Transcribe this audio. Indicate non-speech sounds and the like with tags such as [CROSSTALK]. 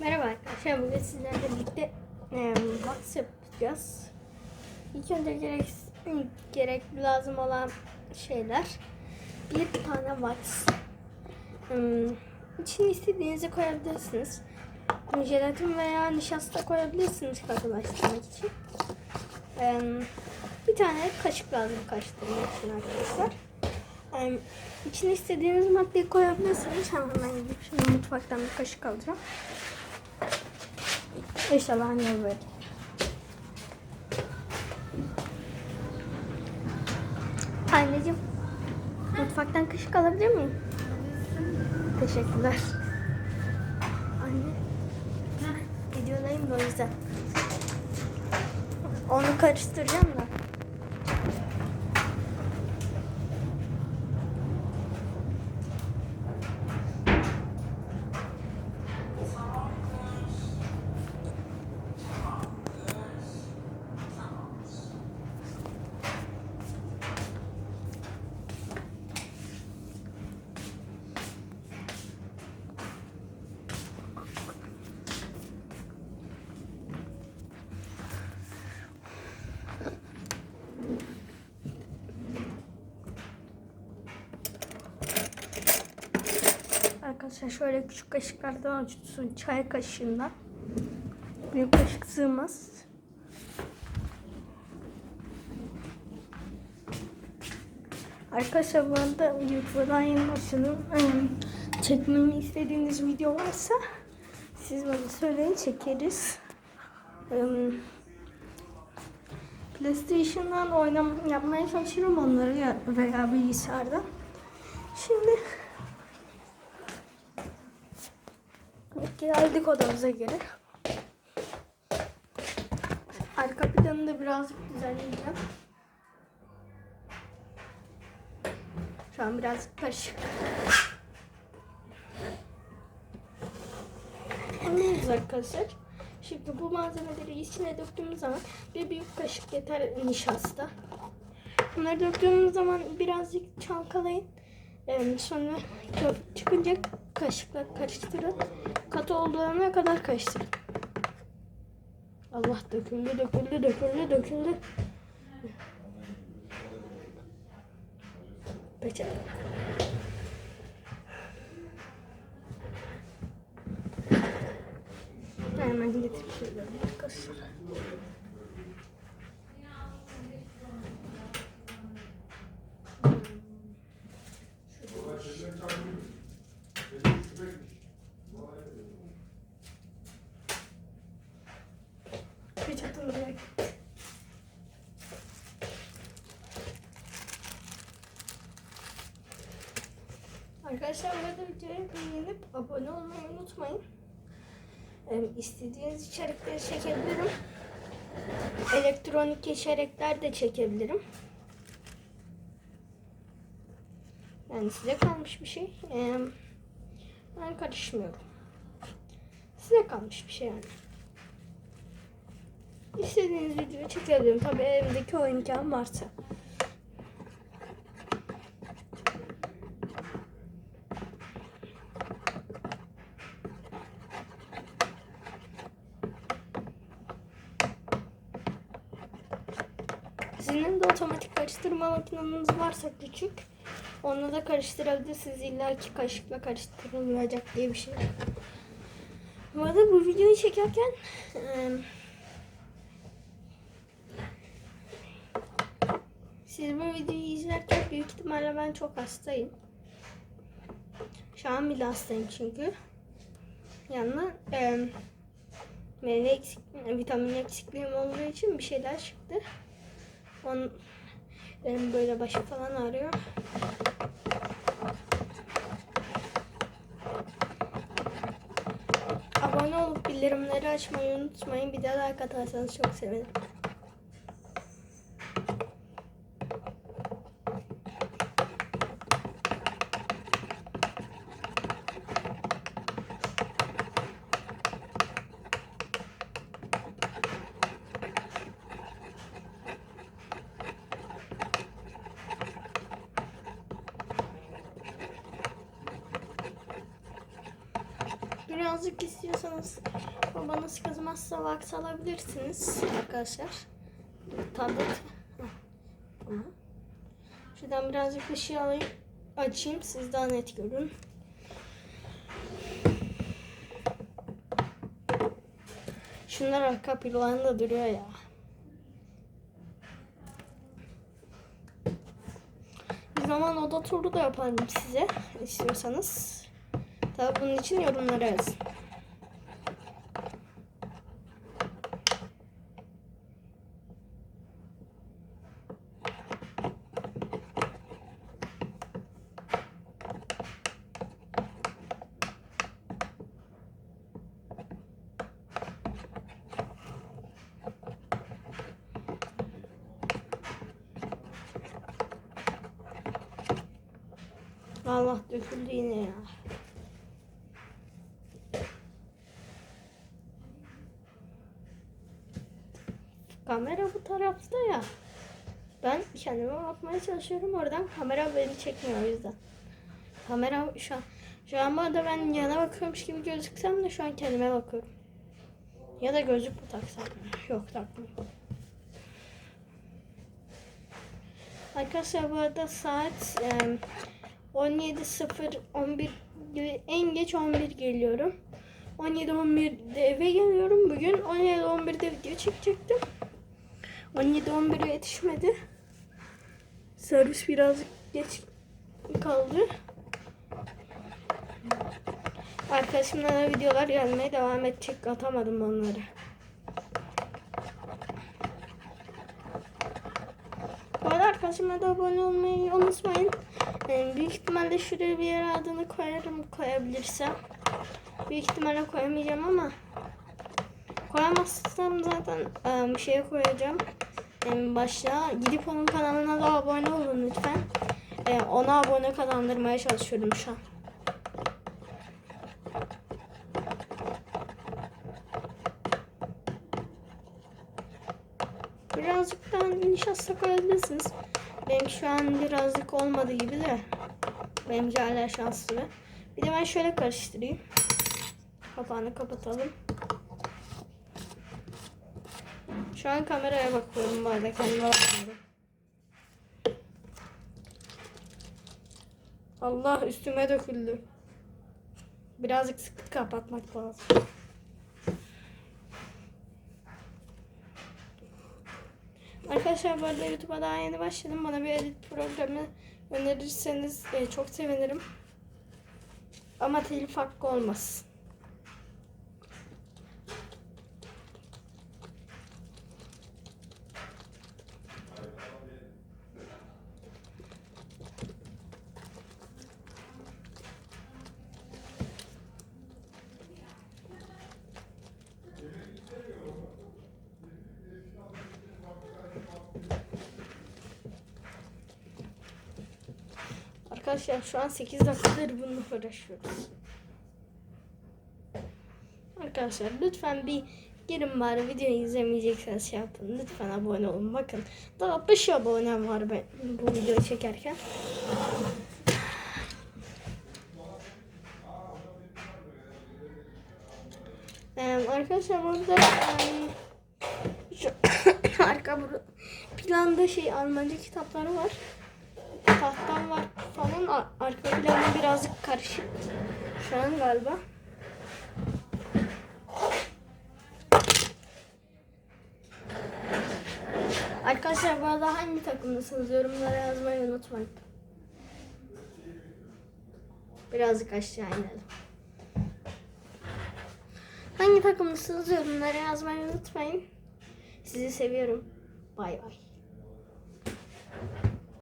Merhaba arkadaşlar. Bugün sizlerle birlikte e, box yapacağız. İlk önce gerek, gerekli lazım olan şeyler. Bir tane box. Hmm, içine istediğinizi koyabilirsiniz. Jelatin veya nişasta koyabilirsiniz katılaştırmak için. E, bir tane kaşık lazım karıştırmak için arkadaşlar. E, içine istediğiniz maddeyi koyabilirsiniz. Hemen gidip şimdi mutfaktan bir kaşık alacağım. İnşallah annem böyle. Anneciğim, mutfaktan kaşık alabilir miyim? Teşekkürler. Anne, videodayım da o yüzden. Onu karıştıracağım da. Arkadaşlar şöyle küçük kaşıklardan ölçüsün çay kaşığından. Büyük kaşık sığmaz. Arkadaşlar bu arada YouTube'dan yeni başladım. Çekmemi istediğiniz video varsa siz bana söyleyin çekeriz. PlayStation'dan oynam yapmaya çalışıyorum onları ya- veya bilgisayarda. Şimdi geldik odamıza geri. Arka planını da birazcık düzenleyeceğim. Şu an birazcık karışık. Anlıyoruz arkadaşlar. Şimdi bu malzemeleri içine döktüğümüz zaman bir büyük kaşık yeter nişasta. Bunları döktüğümüz zaman birazcık çalkalayın. Ee, sonra çıkınca kaşıkla karıştırın. Katı olduğuna kadar karıştırın. Allah döküldü, döküldü, döküldü, döküldü. Peçete. Hemen getirip geliyorum arkadaşlar. Oraya Arkadaşlar burada videoyu beğenip abone olmayı unutmayın. Ee, istediğiniz içerikleri çekebilirim. Elektronik içerikler de çekebilirim. Yani size kalmış bir şey. Ee, ben karışmıyorum. Size kalmış bir şey yani. İstediğiniz videoyu çekebilirim. Tabii elimdeki o imkan varsa. Sizin de otomatik karıştırma makineniz varsa küçük, onunla da karıştırabilirsiniz. İlla ki kaşıkla karıştırılmayacak diye bir şey. Bu arada bu videoyu çekerken siz bu videoyu izlerken büyük ihtimalle ben çok hastayım. Şu an bile hastayım çünkü. Yanına eee benim eksik, vitamin eksikliğim olduğu için bir şeyler çıktı. Onun, benim böyle başım falan ağrıyor. Abone olup bildirimleri açmayı unutmayın. Bir de like atarsanız çok sevinirim. Birazcık istiyorsanız babanız kızmazsa vaks alabilirsiniz arkadaşlar. Tablet. Şuradan birazcık ışığı alayım. Açayım siz daha net görün. Şunlar arka planda duruyor ya. Bir zaman oda turu da yaparım size istiyorsanız. Tabi bunun için yorumlara yazın. Allah döküldü yine ya. Kamera bu tarafta ya. Ben kendime bakmaya çalışıyorum oradan kamera beni çekmiyor o yüzden. Kamera şu an şu an bu arada ben yana bakıyormuş gibi gözüksem de şu an kendime bakıyorum. Ya da gözlük mü taksam? Yok takmıyorum. Arkadaşlar bu arada saat em, 17.0 11 gibi en geç 11 geliyorum. 17-11'de eve geliyorum. Bugün 17-11'de video çekecektim. 17-11'e yetişmedi. Servis birazcık geç kaldı. Arkadaşımla da videolar gelmeye devam edecek. Atamadım onları. Bu arada arkadaşıma da abone olmayı unutmayın. Ee, büyük ihtimalle şuraya bir yere adını koyarım koyabilirsem. Büyük ihtimalle koyamayacağım ama koyamazsam zaten e, bir şeye koyacağım. En başta gidip onun kanalına da abone olun lütfen. E, ona abone kazandırmaya çalışıyorum şu an. Birazcık daha nişasta koyabilirsiniz. Benimki şu an birazcık olmadı gibi de. Benimki hala şanslı. Bir de ben şöyle karıştırayım. Kapağını kapatalım. Şu an kameraya bakıyorum bu arada kendime bakmıyorum. Allah üstüme döküldü. Birazcık sıkı kapatmak lazım. Arkadaşlar bu arada YouTube'a daha yeni başladım. Bana bir edit programı önerirseniz e, çok sevinirim. Ama telif hakkı olmaz. Arkadaşlar şu an 8 dakikadır bununla uğraşıyoruz. Arkadaşlar lütfen bir girin bari videoyu izlemeyecekseniz şey yapın. Lütfen abone olun. Bakın daha 5 abonem var ben bu videoyu çekerken. Arkadaşlar burada em, şu [COUGHS] arka planda şey Almanca kitapları var. Tahtam var falan. Ar- Arka planı birazcık karışık. Şu an galiba. Arkadaşlar bu arada hangi takımdasınız yorumlara yazmayı unutmayın. Birazcık aşağı inelim. Hangi takımdasınız yorumlara yazmayı unutmayın. Sizi seviyorum. Bay bay.